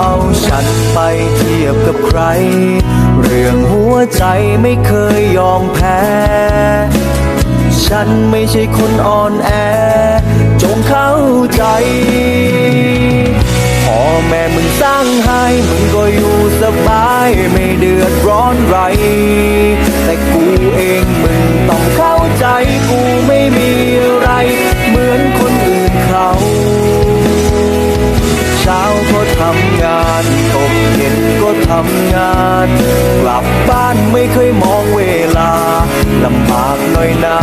เอาฉันไปเทียบกับใคร เรื่องหัวใจไม่เคยยอมแพ้ ฉันไม่ใช่คนอ่อนแอ จงเข้าใจพ่อแม่มึงสร้างให้มึงก็อยู่สบายไม่เดือดร้อนไรำงานตกเย็นก็ทำงาน กลับบ้านไม่เคยมองเวลาลำบากหน่อยนะ